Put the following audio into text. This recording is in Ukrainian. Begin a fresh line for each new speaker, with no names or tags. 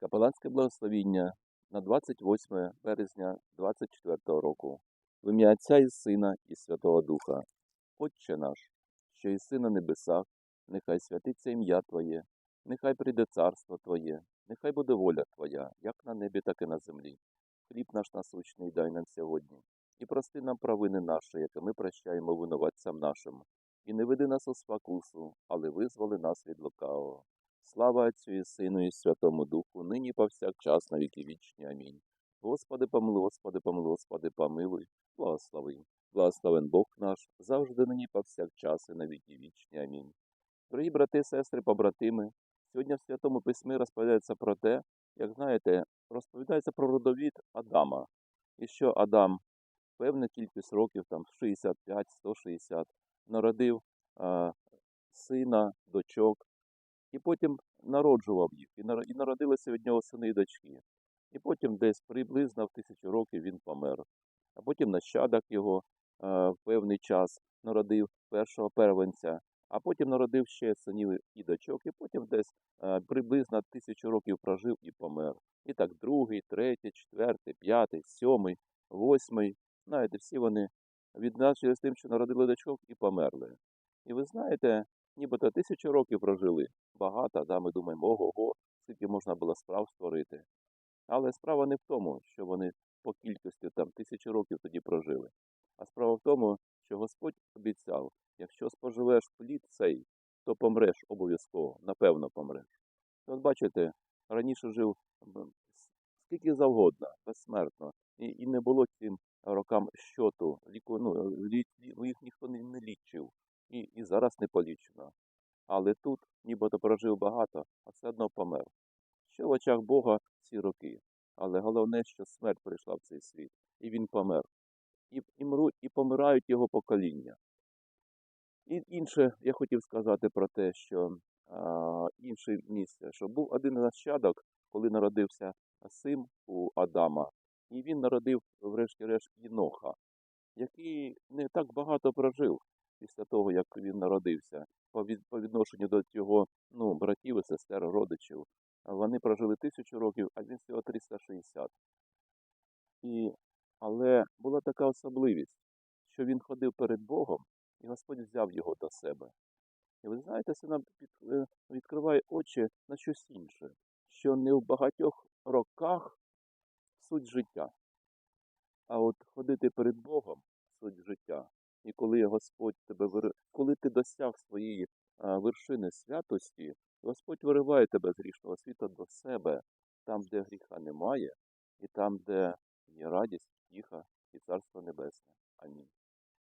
Капеланське благословіння на 28 березня 24 року. В ім'я Отця і Сина і Святого Духа. Отче наш, що єси на небесах, нехай святиться ім'я Твоє, нехай прийде царство Твоє, нехай буде воля Твоя, як на небі, так і на землі. Хліб наш насущний дай нам сьогодні, і прости нам провини наші, які ми прощаємо винуватцям нашим. І не веди нас у спокусу, але визволи нас від лукавого. Слава Отцю і Сину і Святому Духу, нині повсякчас на віки вічні. Амінь. Господи, помилуй, Господи, помилуй, Господи, помилуй, благослови. Благословен Бог наш, завжди нині повсякчас і на віки вічні. Амінь. Дорогі брати, сестри, побратими, сьогодні в Святому Письмі розповідається про те, як знаєте, розповідається про родовід Адама. І що Адам певну кількість років, там 65-160, народив а, сина, дочок, і потім народжував їх, і народилися від нього сини і дочки. І потім десь приблизно в тисячу років він помер. А потім нащадок його е, в певний час народив першого первенця, а потім народив ще синів і дочок, і потім десь е, приблизно тисячу років прожив і помер. І так другий, третій, четвертий, п'ятий, сьомий, восьмий. Знаєте, всі вони відзначили з тим, що народили дочок і померли. І ви знаєте, нібито тисячу років прожили. Багато, да, ми думаємо, ого-го, скільки можна було справ створити. Але справа не в тому, що вони по кількості там тисячі років тоді прожили. А справа в тому, що Господь обіцяв, якщо споживеш плід цей, то помреш обов'язково, напевно помреш. От бачите, раніше жив скільки завгодно, безсмертно, і, і не було цим рокам щоту, ліку, ну, лі- їх ніхто не, лічив, і, і зараз не полічено. Але тут нібито прожив багато, а все одно помер. Що в очах Бога ці роки. Але головне, що смерть прийшла в цей світ, і він помер. І, і, мру, і помирають його покоління. І інше я хотів сказати про те, що а, інше місце, що був один нащадок, коли народився син у Адама, і він народив, врешті-решт, Єноха, який не так багато прожив після того, як він народився, по, відношенню до його ну, братів і сестер, родичів. Вони прожили тисячу років, а він всього 360. І, але була така особливість, що він ходив перед Богом, і Господь взяв його до себе. І ви знаєте, це нам е, відкриває очі на щось інше, що не в багатьох роках суть життя, а от ходити перед Богом суть життя. І коли Господь тебе вир... коли ти досяг своєї вершини святості, Господь вириває тебе з грішного світу до себе, там, де гріха немає, і там, де є радість, тіха і царство небесне. Амінь.